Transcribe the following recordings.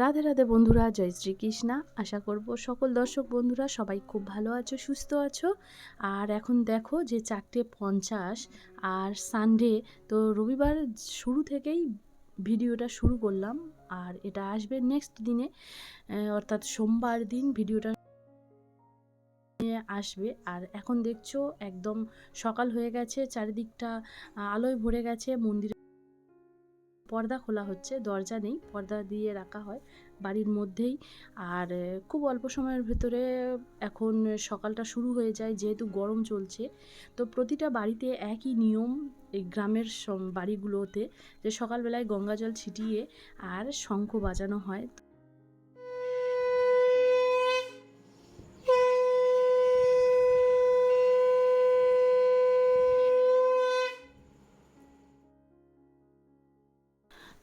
রাধে রাধে বন্ধুরা, জয় শ্রীকৃষ্ণা। আশা করব সকল দর্শক বন্ধুরা সবাই খুব ভালো আছো, সুস্থ আছো। আর এখন দেখো যে চারটে পঞ্চাশ আর সানডে তো রবিবার শুরু থেকেই ভিডিওটা শুরু করলাম। আর এটা আসবে নেক্সট দিনে অর্থাৎ সোমবার দিন ভিডিওটা আসবে। আর এখন দেখছ একদম সকাল হয়ে গেছে, চারিদিকটা আলোয় ভরে গেছে, মন্দিরে পর্দা খোলা হচ্ছে, দরজা নেই, পর্দা দিয়ে রাখা হয় বাড়ির মধ্যেই। আর খুব অল্প সময়ের ভেতরে এখন সকালটা শুরু হয়ে যায়, যেহেতু গরম চলছে। তো প্রতিটা বাড়িতে একই নিয়ম এই গ্রামের বাড়িগুলোতে, যে সকালবেলায় গঙ্গা জল ছিটিয়ে আর শঙ্খ বাজানো হয়।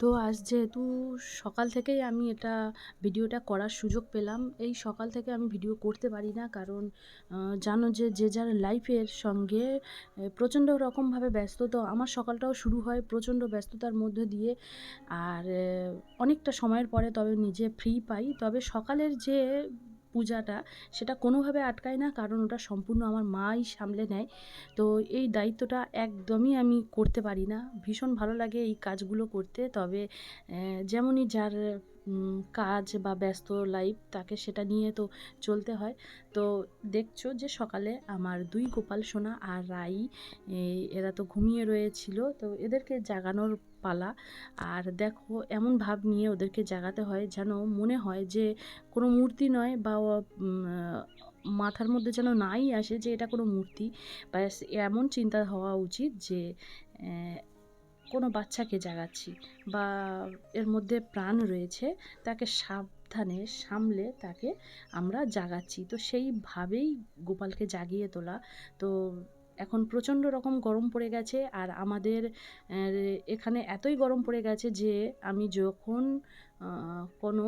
তো আজ যেহেতু সকাল থেকেই আমি এটা ভিডিওটা করার সুযোগ পেলাম, এই সকাল থেকে আমি ভিডিও করতে পারি না। কারণ জানো যে যে যার লাইফের সঙ্গে প্রচণ্ড রকমভাবে ব্যস্ত। তো আমার সকালটাও শুরু হয় প্রচণ্ড ব্যস্ততার মধ্যে দিয়ে। আর অনেকটা সময়ের পরে তবে নিজে ফ্রি পাই। তবে সকালের যে পূজাটা সেটা কোনোভাবে আটকায় না, কারণ ওটা সম্পূর্ণ আমার মাই সামলে নেয়। তো এই দায়িত্বটা একদমই আমি করতে পারি না। ভীষণ ভালো লাগে এই কাজগুলো করতে। তবে যেমনই যার কাজ বা ব্যস্ত লাইফ তাকে সেটা নিয়ে তো চলতে হয়। তো দেখছ যে সকালে আমার দুই গোপাল, সোনা আর রাই এরা তো ঘুমিয়ে রয়েছিল। তো এদেরকে জাগানোর পালা। আর দেখো, এমন ভাব নিয়ে ওদেরকে জাগাতে হয় যেন মনে হয় যে কোনো মূর্তি নয় বা মাথার মধ্যে যেন নাই আসে যে এটা কোনো মূর্তি। ব্যাস, এমন চিন্তা হওয়া উচিত যে কোনো বাচ্চাকে জাগাচ্ছি বা এর মধ্যে প্রাণ রয়েছে, তাকে সাবধানে সামলে তাকে আমরা জাগাচ্ছি। তো সেইভাবেই গোপালকে জাগিয়ে তোলা। তো এখন প্রচণ্ড রকম গরম পড়ে গেছে আর আমাদের এখানে এতই গরম পড়ে গেছে যে আমি যখন কোনো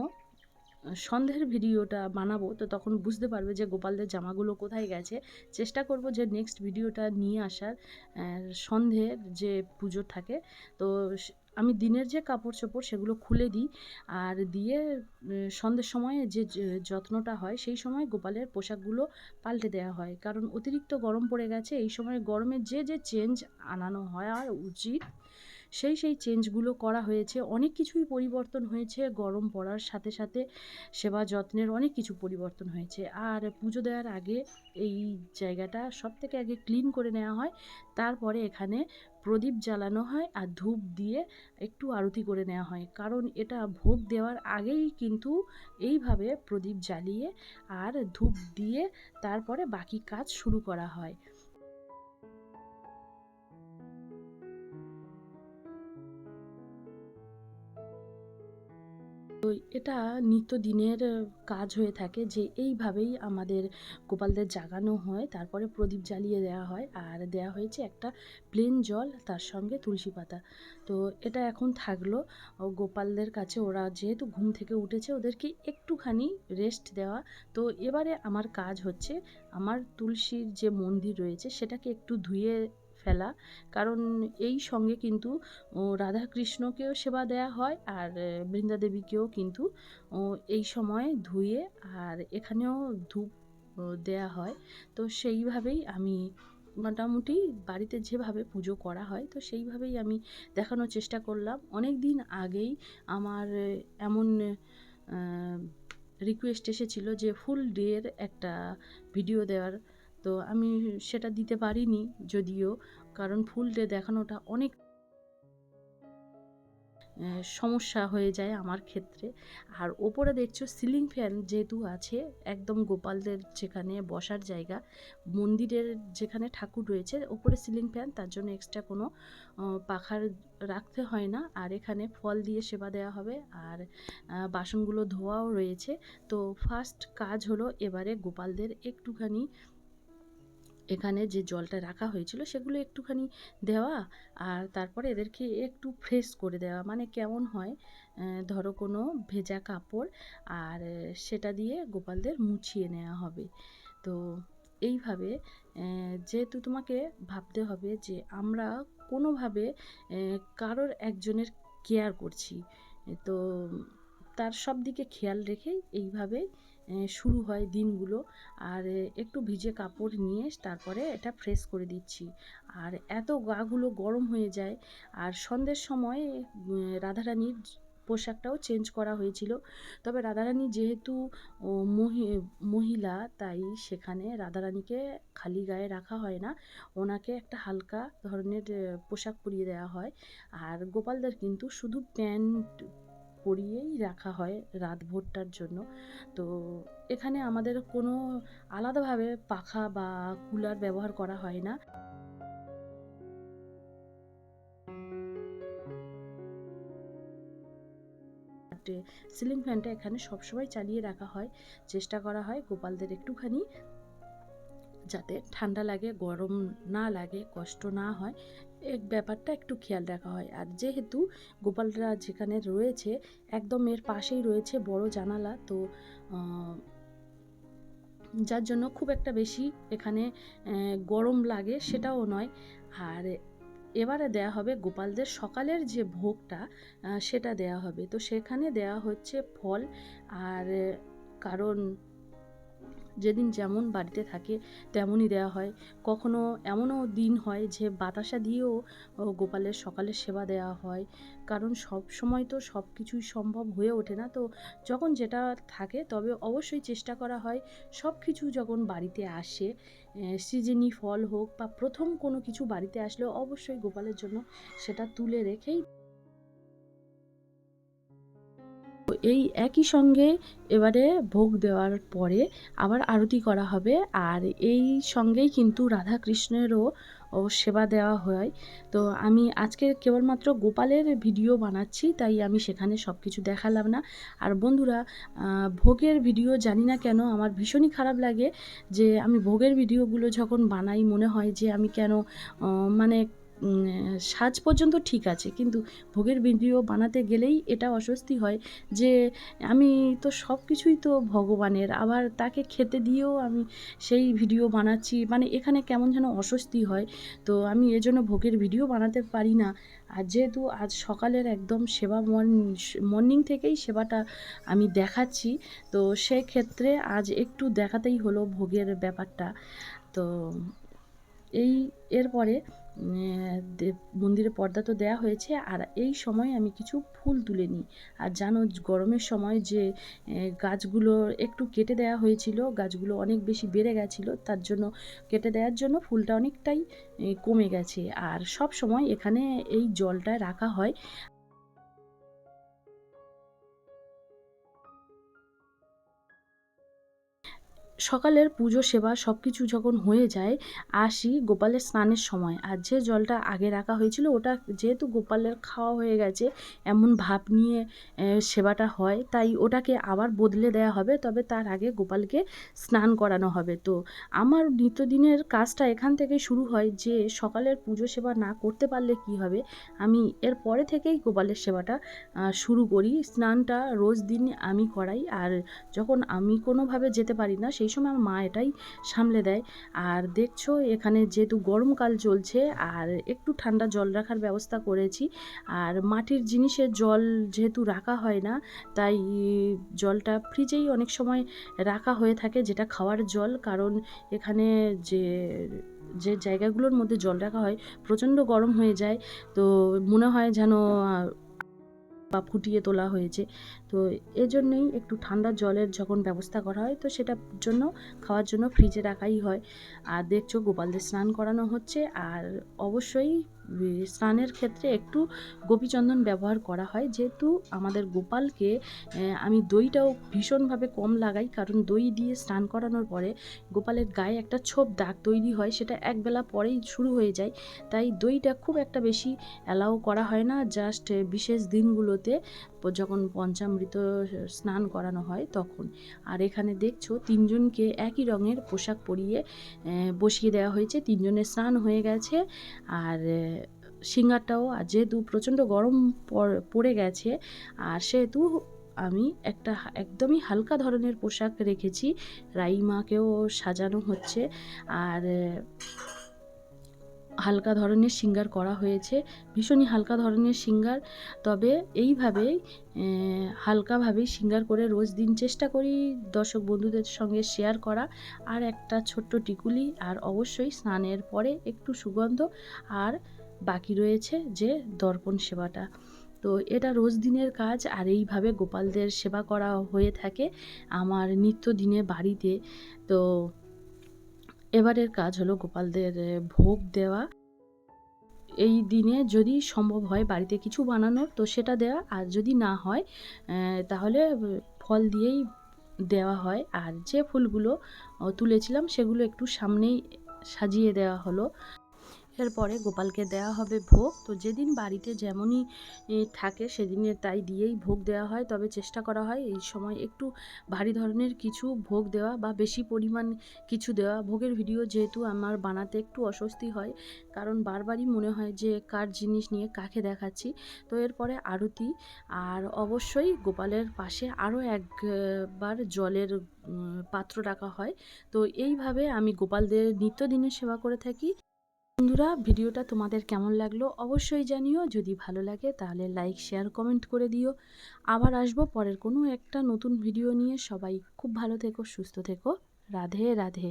সন্ধ্যের ভিডিওটা বানাবো তো তখন বুঝতে পারবে যে গোপালদের জামাগুলো কোথায় গেছে। চেষ্টা করব যে নেক্সট ভিডিওটা নিয়ে আসার আহ, সন্ধ্যের যে পুজো থাকে তো আমি দিনের যে কাপড় চোপড় সেগুলো খুলে দিই আর দিয়ে সন্ধ্যের সময় যে যত্নটা হয় সেই সময় গোপালের পোশাকগুলো পাল্টে দেওয়া হয়। কারণ অতিরিক্ত গরম পড়ে গেছে এই সময় গরমে যে যে চেঞ্জ আনানো হয় আর উচিত সেই সেই চেঞ্জগুলো করা হয়েছে। অনেক কিছুই পরিবর্তন হয়েছে। গরম পড়ার সাথে সাথে সেবা যত্নের অনেক কিছু পরিবর্তন হয়েছে। আর পুজো দেওয়ার আগে এই জায়গাটা সব থেকে আগে ক্লিন করে নেওয়া হয়। তারপরে এখানে প্রদীপ জ্বালানো হয় আর ধূপ দিয়ে একটু আরতি করে নেওয়া হয়। কারণ এটা ভোগ দেওয়ার আগেই কিন্তু এইভাবে প্রদীপ জ্বালিয়ে আর ধূপ দিয়ে তারপরে বাকি কাজ শুরু করা হয়। তো এটা নিত্যদিনের কাজ হয়ে থাকে যে এইভাবেই আমাদের গোপালদের জাগানো হয়, তারপরে প্রদীপ জ্বালিয়ে দেওয়া হয় আর দেওয়া হয়েছে একটা প্লেন জল, তার সঙ্গে তুলসী পাতা। তো এটা এখন থাকল। গোপালদের কাছে ওরা যেহেতু ঘুম থেকে উঠেছে, ওদেরকে একটুখানি রেস্ট দেওয়া। তো এবারে আমার কাজ হচ্ছে, আমার তুলসীর যে মন্দির রয়েছে, সেটাকে একটু ধুয়ে ফেলা। কারণ এই সঙ্গে কিন্তু রাধাকৃষ্ণকেও সেবা দেয়া হয় আর আহ, বৃন্দা দেবীকেও কিন্তু এই সময় ধুয়ে আর এখানেও ধূপ দেয়া হয়। তো সেইভাবেই আমি মোটামুটি বাড়িতে যেভাবে পুজো করা হয় তো সেইভাবেই আমি দেখানোর চেষ্টা করলাম। অনেক দিন আগেই আমার এমন রিকোয়েস্ট এসেছিল যে ফুল ডের একটা ভিডিও দেওয়ার তো আমি সেটা দিতে পারিনি যদিও, কারণ ফুল ডে দেখানোটা অনেক সমস্যা হয়ে যায় আমার ক্ষেত্রে। আর ওপরে দেখছ সিলিং ফ্যান যেহেতু আছে, একদম গোপালদের যেখানে বসার জায়গা, মন্দিরের যেখানে ঠাকুর রয়েছে, ওপরে সিলিং ফ্যান, তার জন্য এক্সট্রা কোনো পাখার রাখতে হয় না। আর এখানে ফল দিয়ে সেবা দেওয়া হবে, আর বাসনগুলো ধোয়াও রয়েছে। তো ফার্স্ট কাজ হলো এবারে গোপালদের একটুখানি এখানে যে জলটা রাখা হয়েছিল সেগুলো একটুখানি দেওয়া আর তারপরে এদেরকে একটু ফ্রেশ করে দেওয়া। মানে কেমন হয় ধরো কোনো ভেজা কাপড় আর সেটা দিয়ে গোপালদের মুছিয়ে নেওয়া হবে। তো এইভাবে যেহেতু তোমাকে ভাবতে হবে যে আমরা কোনোভাবে কারোর একজনের কেয়ার করছি তো তার সব দিকে খেয়াল রেখে এইভাবে এ, শুরু হয় দিনগুলো। আর একটু ভিজে কাপড় নিয়ে তারপরে এটা ফ্রেশ করে দিচ্ছি। আর এত গাগুলো গরম হয়ে যায়। আর সন্ধ্যের সময় রাধারানীর পোশাকটাও চেঞ্জ করা হয়েছিল। তবে রাধারানী যেহেতু মহি- মহিলা, তাই সেখানে রাধারানীকে খালি গায়ে রাখা হয় না। ওনাকে একটা হালকা ধরনের পোশাক পরিয়ে দেওয়া হয়। আর গোপালদের কিন্তু শুধু প্যান্ট পরিয়েই রাখা হয় রাত ভোরটার জন্য। তো এখানে আমাদের কোনো আলাদাভাবে পাখা বা কুলার ব্যবহার করা হয় না। সিলিং ফ্যানটা এখানে সবসময় চালিয়ে রাখা হয়। চেষ্টা করা হয় গোপালদের একটুখানি। যাতে ঠান্ডা লাগে, গরম না লাগে, কষ্ট না হয় এই ব্যাপারটা একটু খেয়াল রাখা হয়। আর যেহেতু গোপালরা যেখানে রয়েছে, একদম এর পাশেই রয়েছে বড় জানালা, তো যার জন্য খুব একটা বেশি এখানে গরম লাগে সেটাও নয়। আর এবারে দেয়া হবে গোপালদের সকালের যে ভোগটা সেটা দেয়া হবে। তো সেখানে দেয়া হচ্ছে ফল, আর কারণ যেদিন যেমন বাড়িতে থাকে, তেমনই দেওয়া হয়। কখনো এমনও দিন হয় যে, বাতাসা দিয়েও গোপালের সকালের সেবা দেওয়া হয়। কারণ সব সময় তো সব কিছুই সম্ভব হয়ে ওঠে না। তো যখন যেটা থাকে, তবে অবশ্যই চেষ্টা করা হয়। সব কিছু যখন বাড়িতে আসে সিজনি ফল হোক বা প্রথম কোনো কিছু বাড়িতে আসলেও অবশ্যই গোপালের জন্য সেটা তুলে রেখেই এই একই সঙ্গে এবারে ভোগ দেওয়ার পরে আবার আরতি করা হবে। আর এই সঙ্গেই কিন্তু রাধা কৃষ্ণেরও ও সেবা দেওয়া হয়। তো আমি আজকে কেবলমাত্র গোপালের ভিডিও বানাচ্ছি, তাই আমি সেখানে সব কিছু দেখালাম না। আর বন্ধুরা ভোগের ভিডিও জানি না কেন আমার ভীষণই খারাপ লাগে যে আমি ভোগের ভিডিওগুলো যখন বানাই, মনে হয় যে আমি কেন মানে সাজ পর্যন্ত ঠিক আছে। কিন্তু ভোগের ভিডিও বানাতে গেলেই এটা অস্বস্তি হয় যে আমি তো সব কিছুই তো ভগবানের, আবার তাকে খেতে দিয়েও আমি সেই ভিডিও বানাচ্ছি। মানে এখানে কেমন যেন অস্বস্তি হয়। তো আমি এজন্য ভোগের ভিডিও বানাতে পারি না। আর যেহেতু আজ সকালের একদম সেবা মর্নিং থেকেই সেবাটা আমি দেখাচ্ছি, তো সেক্ষেত্রে আজ একটু দেখাতেই হলো ভোগের ব্যাপারটা। তো এই এরপরে মন্দিরে পর্দা তো দেওয়া হয়েছে, আর এই সময় আমি কিছু ফুল তুলে নিই। আর জানো, গরমের সময় যে গাছগুলো একটু কেটে দেওয়া হয়েছিল, গাছগুলো অনেক বেশি বেড়ে গেছিল, তার জন্য কেটে দেওয়ার জন্য ফুলটা অনেকটাই কমে গেছে। আর সব সময় এখানে এই জলটা রাখা হয়। সকালের পুজো সেবা সব কিছু যখন হয়ে যায়, আসি গোপালের স্নানের সময়। আর যে জলটা আগে রাখা হয়েছিল, ওটা যেহেতু গোপালের খাওয়া হয়ে গেছে, এমন ভাব নিয়ে সেবাটা হয়, তাই ওটাকে আবার বদলে দেওয়া হবে। তবে তার আগে গোপালকে স্নান করানো হবে। তো আমার নিত্যদিনের কাজটা এখান থেকে শুরু হয় যে, সকালের পুজো সেবা না করতে পারলে কি হবে? আমি এর পরে থেকেই গোপালের সেবাটা শুরু করি। স্নানটা রোজ দিন আমি করাই। আর যখন আমি কোনোভাবে যেতে পারি না, সেই সময় আমার মা এটাই সামলে দেয়। আর দেখছ, এখানে যেহেতু গরমকাল চলছে, আর একটু ঠান্ডা জল রাখার ব্যবস্থা করেছি। আর মাটির জিনিসের জল যেহেতু রাখা হয় না, তাই জলটা ফ্রিজেই অনেক সময় রাখা হয়ে থাকে যেটা খাওয়ার জল। কারণ এখানে যে যে জায়গাগুলোর মধ্যে জল রাখা হয় প্রচণ্ড গরম হয়ে যায়। তো মনে হয় যেন বা ফুটিয়ে তোলা হয়েছে। তো এজন্যই একটু ঠান্ডা জলের যখন ব্যবস্থা করা হয়, তো সেটার জন্য খাওয়ার জন্য ফ্রিজে রাখাই হয়। আর দেখছ গোপালদের স্নান করানো হচ্ছে, আর অবশ্যই স্নানের ক্ষেত্রে একটু গোপীচন্দন ব্যবহার করা হয়। যেহেতু আমাদের গোপালকে আমি দইটাও ভীষণভাবে কম লাগাই, কারণ দই দিয়ে স্নান করানোর পরে গোপালের গায়ে একটা ছোপ দাগ তৈরি হয়, সেটা একবেলা পরেই শুরু হয়ে যায়। তাই দইটা খুব একটা বেশি অ্যালাউ করা হয় না জাস্ট বিশেষ দিনগুলোতে। যখন পঞ্চামৃত স্নান করানো হয় তখন। আর এখানে দেখছ তিনজনকে একই রঙের পোশাক পরিয়ে বসিয়ে দেওয়া হয়েছে। তিনজনের স্নান হয়ে গেছে। আর সিঙ্গারটাও আর যেহেতু প্রচণ্ড গরম পড়- গেছে। আর সেহেতু আমি একটা একদমই হালকা ধরনের পোশাক রেখেছি। রাইমাকেও সাজানো হচ্ছে। আর হালকা ধরনের সিঙ্গার করা হয়েছে, ভীষণই হালকা ধরনের সিঙ্গার। তবে এইভাবেই হালকাভাবেই সিঙ্গার করে রোজ দিন চেষ্টা করি দর্শক বন্ধুদের সঙ্গে শেয়ার করা। আর একটা ছোট্ট টিকুলি, আর অবশ্যই স্নানের পরে একটু সুগন্ধ। আর বাকি রয়েছে যে দর্পণ সেবাটা। তো এটা রোজ দিনের কাজ, আর এইভাবে গোপালদের সেবা করা হয়ে থাকে আমার নিত্যদিনে বাড়িতে। তো এবারের কাজ হলো গোপালদের ভোগ দেওয়া। এই দিনে যদি সম্ভব হয় বাড়িতে কিছু বানানোর, তো সেটা দেওয়া। আর যদি না হয় তাহলে ফল দিয়েই দেওয়া হয়। আর যে ফুলগুলো তুলেছিলাম সেগুলো একটু সামনেই সাজিয়ে দেওয়া হলো। এরপরে গোপালকে দেওয়া হবে ভোগ। তো যেদিন বাড়িতে যেমনই থাকে সেদিনে তাই দিয়েই ভোগ দেওয়া হয়। তবে চেষ্টা করা হয় এই সময় একটু ভারী ধরনের কিছু ভোগ দেওয়া বা বেশি পরিমাণ কিছু দেওয়া। ভোগের ভিডিও যেহেতু আমার বানাতে একটু অস্বস্তি হয়, কারণ বারবারই মনে হয় যে কার জিনিস নিয়ে কাকে দেখাচ্ছি। তো এরপরে আরতি, আর অবশ্যই গোপালের পাশে আরও একবার জলের পাত্র রাখা হয়। তো এইভাবে আমি গোপালদের নিত্যদিনের সেবা করে থাকি। বন্ধুরা, ভিডিওটা তোমাদের কেমন লাগল অবশ্যই জানিও। যদি ভালো লাগে তাহলে লাইক শেয়ার কমেন্ট করে দিও। আবার আসব পরের কোনো একটা নতুন ভিডিও নিয়ে। সবাই খুব ভালো থেকো, সুস্থ থেকো। রাধে রাধে।